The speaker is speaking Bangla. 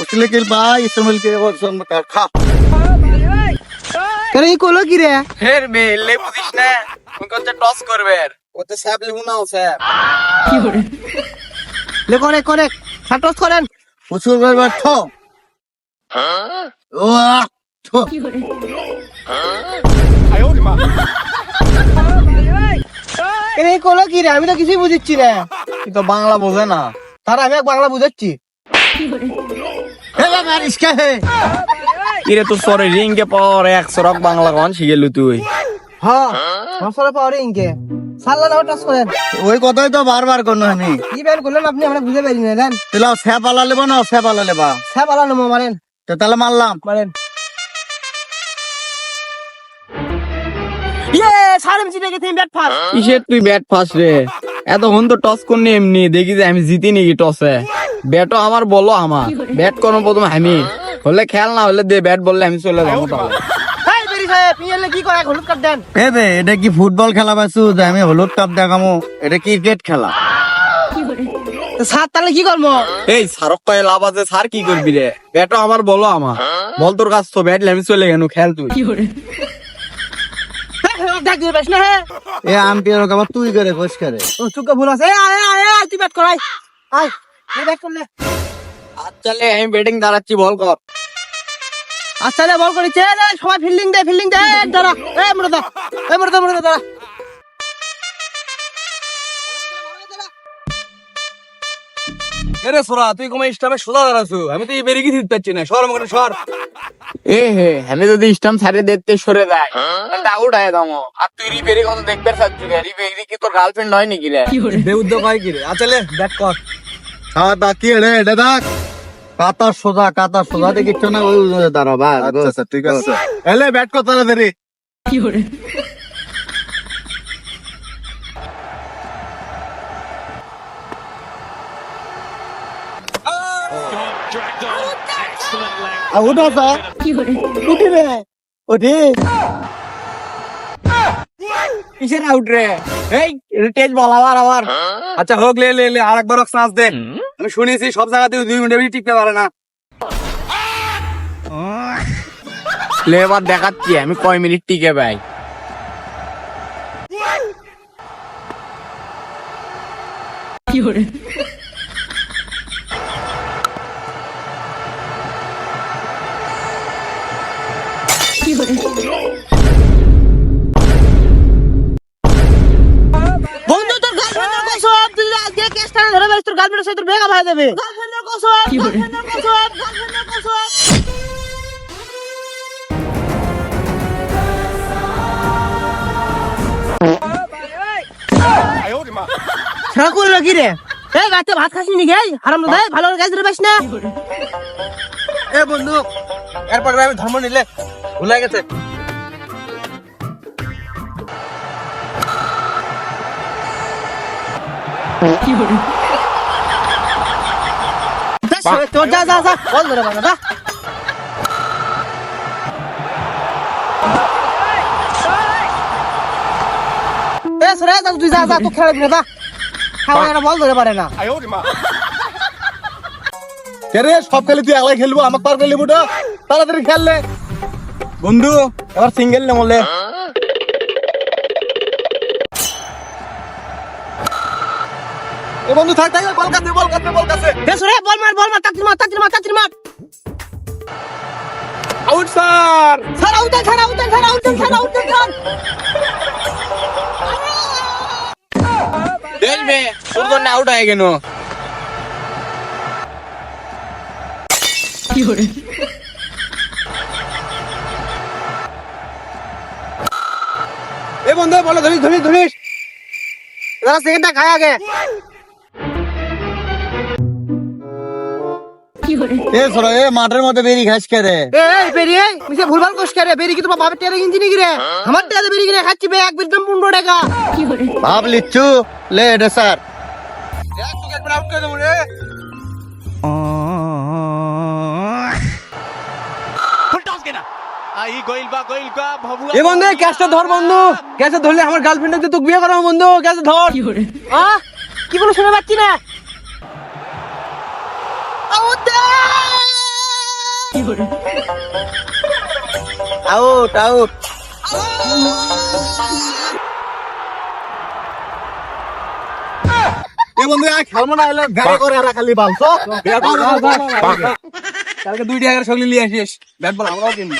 उसके लिए भाई इस्तेमाल के और सुन कर खा আরে এই কলো কি রে ফের মেলে বুঝিস না ওকে হচ্ছে টস করবে ওতে স্যাপ লিবু না স্যাপ লে করে করে সাটস করেন उसे बार बार ठो वाह ठो আরে এই কলো কি রে আমি তো কিছুই বুঝিচ্ছি রে তুই তো বাংলা বোঝে না তার আমি এক বাংলা বুঝাচ্ছি हे बाबा মারিস কিরে তো সরে রিংকে পর এক সরক বাংলা গান শিখে লু তুই। হ্যাঁ সরে পর রিংকে করেন। ওই কথাই তো বারবার আমি। কি বের করলেন আপনি? আমরা বুঝে পারি না লেবা না লেবা। মারেন। তো তাহলে মারলাম। মারেন। ইয়ে জিতে ব্যাট ফাস। তুই ব্যাট ফাস রে? এতক্ষণ তো টস করনি এমনি দেখি যে আমি জিতি নাকি টসে ব্যাটও আমার বলো আমার। ব্যাট করো প্রথম আমি। হলে খেল না হলে দে ব্যাট বললে আমি চলে যাব। এটা কি ফুটবল খেলা পাইছু? যে আমি হলুদ কাপ দেখামো। এটা ক্রিকেট খেলা। সাত তাহলে কি করব? এই সারক পায়ে লাভ আছে সার কি করবি রে? ব্যাটও আমার বলো আমার। বল তোর কাছ তো ব্যাট আমি চলে গেল খেল তুই। এ আম্পিয়ার তুই করে খোঁজ করে। ও চুকা ভুল আছে। এই আয় আয় আয় তুই ব্যাট কর আয়। আয় আচ্ছা আমি ব্যাটিং দাঁড়াচ্ছি বল কর। আচ্ছা বল করেছে সবাই ফিল্ডিং দে ফিল্ডিং দে। দাঁড়া। এই মোড় দা এই মোড় দা মোড় দা দাঁড়া। এরে সোরা তুই কোমে স্টামে সোজা দাঁড়াছু আমি তো বেরিয়ে পাচ্ছি না। সর মনে সর। এ হে আমি যদি স্টাম ছাড়ে দেখতে সরে যায় হয়ে দামো আর তুই রিপেরি কত দেখবে চাচ্ছি রে? রিপেরি কি তোর গার্লফ্রেন্ড হয় নাকি রে? বেউদ্যোগ হয় কি রে? আচ্ছা লে কর। হ্যাঁ তাকিয়ে রে এটা দেখ কাতার সোজা কাতার সোজা দেখিচ্ছ না ওই ওই দাঁড়া বা আচ্ছা ঠিক আছে। এলে ব্যাট কর তাড়াতাড়ি। আউট আছে উঠি রে উঠি কিসের আউট রে? এই টেজ বল আবার আবার। আচ্ছা হোক লে লে লে আর একবার চান্স দে। আমি শুনেছি সব জায়গাতে দুই মিনিট বেশি টিকতে পারে না। লে এবার দেখাচ্ছি আমি কয় মিনিট টিকে ভাই বন্ধু পারিস তোর বেগা ভাই দেবে। গার্লফ্রেন্ডের কসম গার্লফ্রেন্ডের কসম গার্লফ্রেন্ডের কসম করল কি রে এই ভাত খাসনি ভালো করে গাছ ধরে না। এ বন্ধু এরপর আমি ধর্ম নিলে ভুলে গেছে। তোর যা যা যা বল ধরে বানা যা এ সরে যা তুই যা যা তুই খেলাবি না যা খাওয়া এরা বল ধরে পারে না রে সব খেলে তুই একলাই খেলব আমাকে পার করে তাড়াতাড়ি খেললে বন্ধু এবার সিঙ্গেল নে এ বন্ধু থাক থাক বল কাছে বল কাছে বল কাছে। এ সরে বল মার বল মার তাকতির মার তাকতির মার তাকতির মার। আউট স্যার ছাড়া উঠে ছাড়া উঠে ছাড়া উঠে ছাড়া উঠে ছাড় দেখবে তোর জন্য আউট হয়ে গেল। এ বন্ধু বলো ধরিস ধরিস ধরিস। সেকেন্ডটা খায় আগে। এ সরো এ মাঠের মধ্যে বেরি ঘাস কে এই বেরি এই মিছে ভুলভাল কোশ করে বেরি কি তোমার বাপের টেরে কিনছি নাকি আমার টেরে বেরি কিনে খাচ্ছি বে এক বিদ্যম টাকা। ভাব লিচ্ছু লে এটা স্যার তোকে একবার আউট করে দেবো রে। এ বন্ধু ক্যাশটা ধর বন্ধু। ক্যাশটা ধরলে আমার গার্লফ্রেন্ড তোকে বিয়ে করাবো বন্ধু ক্যাশটা ধর। আহ? কি বলো শুনে পাচ্ছি না? খালি বালছো কালকে দুই টাকার সগলি নিয়ে আসিস। ব্যাট বল আমরাও কিনবো।